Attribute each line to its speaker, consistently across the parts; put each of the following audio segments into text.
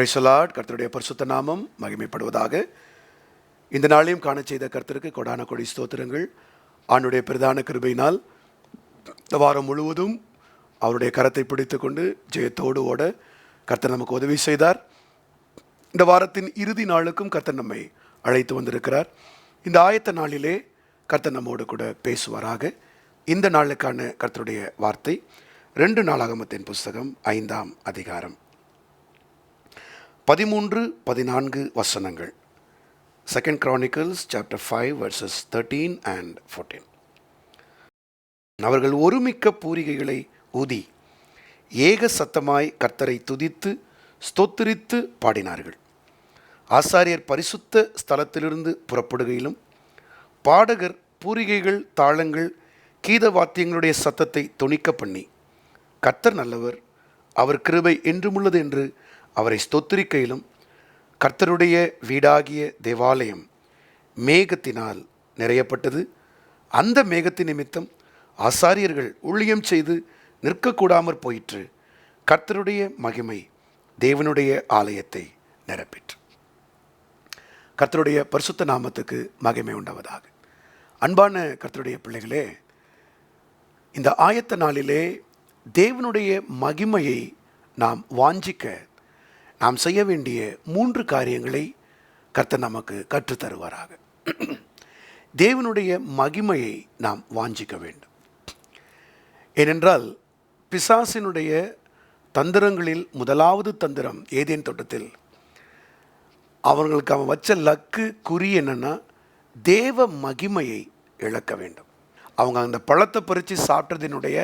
Speaker 1: பிரைசலாட் கர்த்தருடைய பரிசுத்த நாமம் மகிமைப்படுவதாக. இந்த நாளையும் காண செய்த கர்த்தருக்கு கொடான கொடி ஸ்தோத்திரங்கள். ஆண்டுடைய பிரதான கிருபையினால் இந்த வாரம் முழுவதும் அவருடைய கரத்தை பிடித்துக்கொண்டு ஜெயத்தோடு ஓட கர்த்தர் நமக்கு உதவி செய்தார். இந்த வாரத்தின் இறுதி நாளுக்கும் கர்த்தர் நம்மை அழைத்து வந்திருக்கிறார். இந்த ஆயத்த நாளிலே கர்த்தர் நம்மோடு கூட பேசுவாராக. இந்த நாளுக்கான கர்த்தருடைய வார்த்தை. ரெண்டு நாளாகமத்தின் புஸ்தகம் ஐந்தாம் அதிகாரம். பதிமூன்று பதினான்கு வசனங்கள். Second chronicles chapter five verses thirteen and fourteen அவர்கள் ஒருமிக்க பூரிகைகளை ஊதி ஏக சத்தமாய் கர்த்தரை துதித்து ஸ்தோத்திரித்து பாடினார்கள். ஆசாரியர் பரிசுத்த ஸ்தலத்திலிருந்து புறப்படுகையிலும் பாடகர் பூரிகைகள் தாளங்கள் கீத வாத்தியங்களுடைய சத்தத்தை துணிக்க பண்ணி கர்த்தர் நல்லவர் அவர் கிருபை என்றுமுள்ளது என்று அவரை ஸ்தோத்திரிக்கையிலும் கர்த்தருடைய வீடாகிய தேவாலயம் மேகத்தினால் நிறையப்பட்டது. அந்த மேகத்தின் நிமித்தம் ஆசாரியர்கள் ஊழியம் செய்து நிற்கக்கூடாமற் போயிற்று. கர்த்தருடைய மகிமை தேவனுடைய ஆலயத்தை நிரப்பிற்று. கர்த்தருடைய பரிசுத்த நாமத்துக்கு மகிமை உண்டாவதாக. அன்பான கர்த்தருடைய பிள்ளைகளே இந்த ஆயத்த நாளிலே தேவனுடைய மகிமையை நாம் வாஞ்சிக்க நாம் செய்ய வேண்டிய மூன்று காரியங்களை கர்த்தர் நமக்கு கற்றுத்தருவாராக. தேவனுடைய மகிமையை நாம் வாஞ்சிக்க வேண்டும். ஏனென்றால் பிசாசினுடைய தந்திரங்களில் முதலாவது தந்திரம் ஏதேன் தோட்டத்தில் அவர்களுக்கு அவன் வச்ச லக்கு குறி என்னென்னா தேவ மகிமையை இழக்க வேண்டும். அவங்க அந்த பழத்தை பறித்து சாப்பிட்டதினுடைய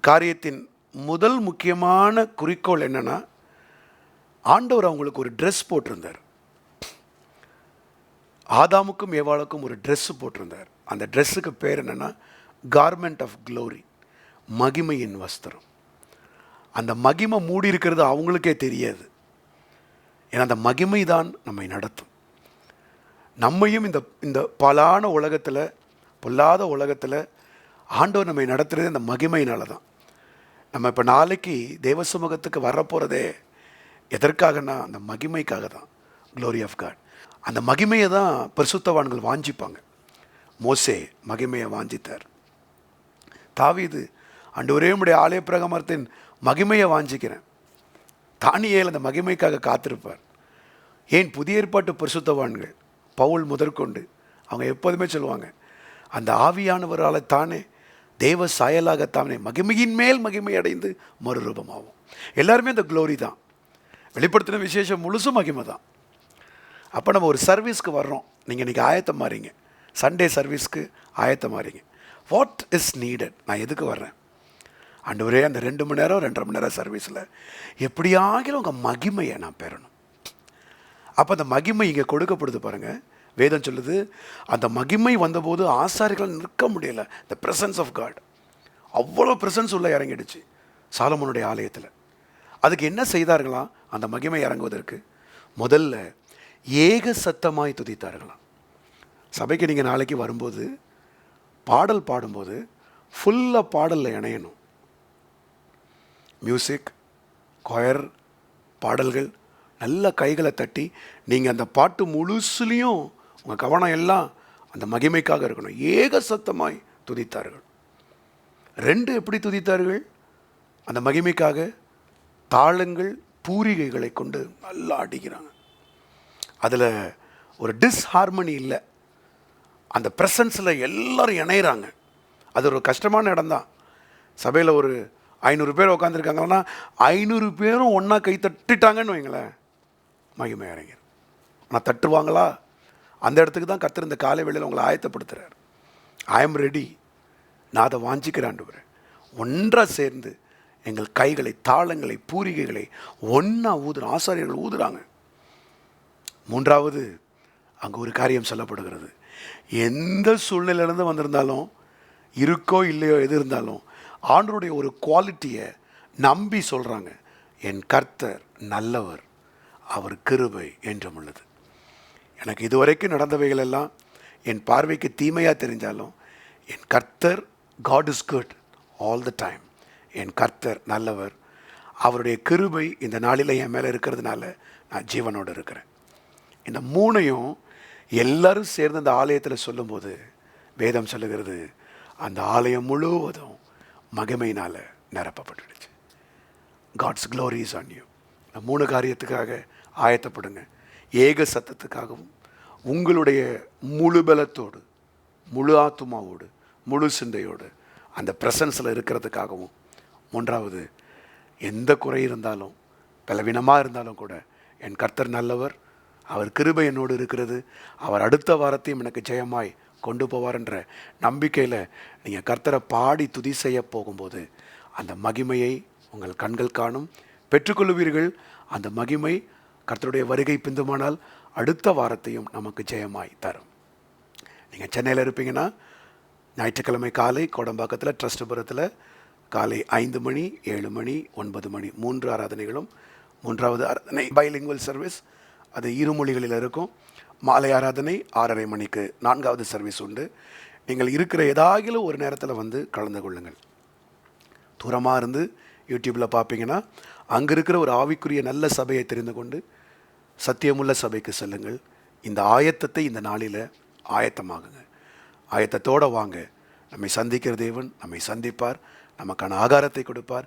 Speaker 1: காரியத்தின் முதல் முக்கியமான குறிக்கோள் என்னென்னா ஆண்டவர் அவங்களுக்கு ஒரு ட்ரெஸ் போட்டிருந்தார். ஆதாமுக்கும் ஏவாளுக்கும் ஒரு ட்ரெஸ்ஸு போட்டிருந்தார். அந்த ட்ரெஸ்ஸுக்கு பேர் என்னன்னா கார்மெண்ட் ஆஃப் க்ளோரி மகிமையின் வஸ்திரம். அந்த மகிமை மூடி இருக்கிறது அவங்களுக்கே தெரியாது. ஏன்னா அந்த மகிமை தான் நம்மை நடத்தும். நம்மையும் இந்த இந்த பலான உலகத்தில் பொல்லாத உலகத்தில் ஆண்டவர் நம்மை நடத்துகிறது அந்த மகிமையினால தான் நம்ம இப்போ நாளைக்கு தேவ சமூகத்துக்கு வரப்போகிறதே எதற்காகனா அந்த மகிமைக்காக தான். க்ளோரி ஆஃப் காட் அந்த மகிமையை தான் பரிசுத்தவான்கள் வாஞ்சிப்பாங்க. மோசே மகிமையை வாஞ்சித்தார். தாவிது அண்டு ஒரே உடைய ஆலய பிரகமரத்தின் மகிமையை வாஞ்சிக்கிறேன். தானியேல் அந்த மகிமைக்காக காத்திருப்பார். ஏன்? புதிய ஏற்பாட்டு பரிசுத்தவான்கள் பவுல் முதற்கொண்டு அவங்க எப்போதுமே சொல்லுவாங்க அந்த ஆவியானவரால் தானே தேவ சாயலாகத்தானே மகிமையின் மேல் மகிமை அடைந்து மறுரூபமாகும் எல்லாருமே அந்த க்ளோரி தான். வெளிப்படுத்தின விசேஷம் முழுசும் மகிமை தான். அப்போ நம்ம ஒரு சர்வீஸ்க்கு வர்றோம். நீங்கள் இன்றைக்கி ஆயத்தம் மாறிங்க. சண்டே சர்வீஸ்க்கு ஆயத்தம் மாறிங்க. வாட் இஸ் நீடட் நான் எதுக்கு வர்றேன்? ஆண்டவரே அந்த ரெண்டு மணி நேரம் ரெண்டரை மணி நேரம் சர்வீஸில் எப்படியாகிலும் உங்கள் மகிமையை நான் பெறணும். அப்போ அந்த மகிமை இங்கே கொடுக்கப்படுது பாருங்கள் வேதம் சொல்லுது அந்த மகிமை வந்தபோது ஆசாரிகள் நிற்க முடியல. த ப்ரெசன்ஸ் ஆஃப் காட் அவ்வளோ ப்ரெசன்ஸ் உள்ள இறங்கிடுச்சு. சாலமனுடைய ஆலயத்தில். அதுக்கு என்ன செய்தார்களாம் அந்த மகிமை இறங்குவதற்கு. முதல்ல ஏக சத்தமாய் துதித்தார்களாம். சபைக்கு நீங்கள் நாளைக்கு வரும்போது பாடல் பாடும்போது ஃபுல்லாக பாடலில் இணையணும். மியூசிக் கொயர் பாடல்கள் நல்ல கைகளை தட்டி நீங்கள் அந்த பாட்டு முழுசுலேயும் உங்கள் கவனம் எல்லாம் அந்த மகிமைக்காக இருக்கணும். ஏக சத்தமாய் துதித்தார்கள். ரெண்டு எப்படி துதித்தார்கள்? அந்த மகிமைக்காக தாளங்கள் பூரிகைகளை கொண்டு நல்லா அடிக்கிறாங்க. அதில் ஒரு டிஸ்ஹார்மனி இல்லை. அந்த ப்ரெசன்ஸில் எல்லோரும் இணையிறாங்க. அது ஒரு கஷ்டமான இடம் தான். சபையில் ஒரு ஐநூறு பேர் உட்காந்துருக்காங்கன்னா ஐநூறு பேரும் ஒன்றா கை தட்டிட்டாங்கன்னு வைங்களேன். மகிமை இறங்கிடும் ஆனால் தட்டுவாங்களா? அந்த இடத்துக்கு தான் கத்திருந்த இந்த காலை வேளையில் உங்களை ஆயத்தப்படுத்துகிறார் ஐ எம் ரெடி நான் அதை வாஞ்சிக்கிறாண்டு ஒன்றாக சேர்ந்து எங்கள் கைகளை தாளங்களை பூரிகைகளை ஒன்றா ஊதுற ஆசாரியர்கள் ஊதுறாங்க. மூன்றாவது அங்கே ஒரு காரியம் சொல்லப்படுகிறது. எந்த சூழ்நிலையிலேருந்து வந்திருந்தாலும் இருக்கோ இல்லையோ எது இருந்தாலும் ஆண்டருடைய ஒரு குவாலிட்டியை நம்பி சொல்கிறாங்க என் கர்த்தர் நல்லவர் அவர் கிருபை என்றும் உள்ளது. எனக்கு இதுவரைக்கும் நடந்தவைகள் எல்லாம் என் பார்வைக்கு தீமையாக தெரிஞ்சாலும் என் கர்த்தர் God is good all the time என் கர்த்தர் நல்லவர். அவருடைய கிருபை இந்த நாளில் என் மேலே இருக்கிறதுனால நான் ஜீவனோடு இருக்கிறேன். இந்த மூணையும் எல்லாரும் சேர்ந்து அந்த ஆலயத்தில் சொல்லும்போது வேதம் சொல்லுகிறது அந்த ஆலயம் முழுவதும் மகிமையினால் நிரப்பப்பட்டுடுச்சு. காட்ஸ் க்ளோரிஸ் ஆன் யூ இந்த மூணு காரியத்துக்காக ஆயத்தப்படுங்க. ஏக சத்தத்துக்காகவும் உங்களுடைய முழு பலத்தோடு முழு ஆத்துமாவோடு முழு சிந்தையோடு அந்த பிரசன்ஸில் இருக்கிறதுக்காகவும் மூன்றாவது எந்த குறை இருந்தாலும் பலவீனமாக இருந்தாலும் கூட என் கர்த்தர் நல்லவர் அவர் கிருபை என்னோடு இருக்கிறது அவர் அடுத்த வாரத்தையும் எனக்கு ஜெயமாய் கொண்டு போவார்ன்ற நம்பிக்கையில் நீங்கள் கர்த்தரை பாடி துதி செய்ய போகும்போது அந்த மகிமையை உங்கள் கண்கள் காணும். பெற்றுக்கொள்வீர்கள் அந்த மகிமை கர்த்தருடைய வருகை பிந்துமானால் அடுத்த வாரத்தையும் நமக்கு ஜெயமாய் தரும். நீங்கள் சென்னையில் இருப்பீங்கன்னா ஞாயிற்றுக்கிழமை காலை கோடம்பாக்கத்தில் ட்ரஸ்ட்புரத்தில் காலை ஐந்து மணி ஏழு மணி ஒன்பது மணி. மூன்று ஆராதனைகளும் மூன்றாவது ஆராதனை பைலிங்குவல் சர்வீஸ் அது இரு மொழிகளில் இருக்கும். மாலை ஆராதனை ஆறரை மணிக்கு நான்காவது சர்வீஸ் உண்டு. நீங்கள் இருக்கிற ஏதாகிலும் ஒரு நேரத்தில் வந்து கலந்து கொள்ளுங்கள். தூரமாக இருந்து யூடியூப்பில் பார்ப்பீங்கன்னா அங்கே இருக்கிற ஒரு ஆவிக்குரிய நல்ல சபையை தெரிந்து கொண்டு சத்தியமுள்ள சபைக்கு செல்லுங்கள். இந்த ஆயத்தத்தை இந்த நாளில் ஆயத்தமாகுங்க. ஆயத்தத்தோடு வாங்க. நம்மை சந்திக்கிற தேவன் நம்மை சந்திப்பார். நமக்கான ஆகாரத்தை கொடுப்பார்.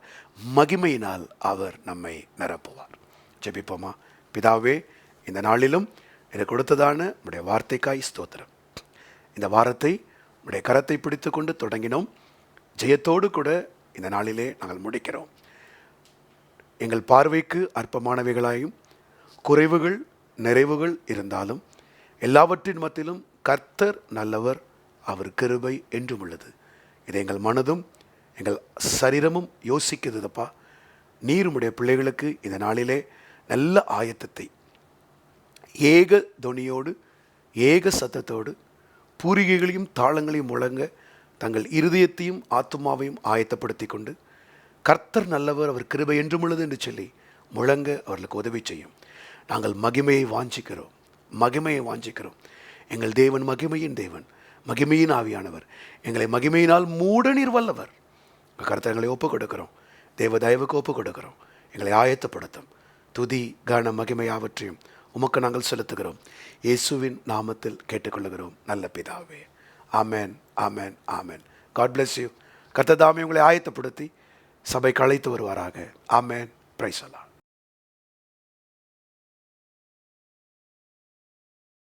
Speaker 1: மகிமையினால் அவர் நம்மை நிரப்புவார். ஜெபிப்போமா? பிதாவே இந்த நாளிலும் எனக்கு கொடுத்ததான உடைய வார்த்தைக்காய் ஸ்தோத்திரம். இந்த வாரத்தை உடைய கரத்தை பிடித்து கொண்டு தொடங்கினோம். ஜெயத்தோடு கூட இந்த நாளிலே நாங்கள் முடிக்கிறோம். எங்கள் பார்வைக்கு அற்பமானவைகளாயும் குறைவுகள் நிறைவுகள் இருந்தாலும் எல்லாவற்றின் மத்தியிலும் கர்த்தர் நல்லவர் அவர் கிருபை என்றும் உள்ளது. இதை எங்கள் மனதும் எங்கள் சரீரமும் யோசிக்கிறது தப்பா நீருமுடைய பிள்ளைகளுக்கு இந்த நாளிலே நல்ல ஆயத்தத்தை ஏக துணியோடு ஏக சத்தத்தோடு பூரிகைகளையும் தாளங்களையும் முழங்க தங்கள் இருதயத்தையும் ஆத்துமாவையும் ஆயத்தப்படுத்தி கொண்டு கர்த்தர் நல்லவர் அவர் கிருபை என்றும் உள்ளது என்று சொல்லி முழங்க அவர்களுக்கு உதவி செய்யும். நாங்கள் மகிமையை வாஞ்சிக்கிறோம். மகிமையை வாஞ்சிக்கிறோம். எங்கள் தேவன் மகிமையின் தேவன் மகிமையின் ஆவியானவர். எங்களை மகிமையினால் மூட நீர் வல்லவர். கருத்தங்களை ஒப்புக் கொடுக்கிறோம் தேவ தயவுக்கு ஒப்புக் கொடுக்கிறோம் எங்களை ஆயத்தப்படுத்தும். துதி கன மகிமையாவற்றையும் உமக்கு நாங்கள் செலுத்துகிறோம். இயேசுவின் நாமத்தில் கேட்டுக்கொள்ளுகிறோம். நல்ல பிதாவே. ஆமேன் ஆமேன் ஆமேன். காட் பிளஸ் யூ கர்த்ததாமே உங்களை ஆயத்தப்படுத்தி சபைக்கு அழைத்து வருவாராக. ஆமென். பிரைசலா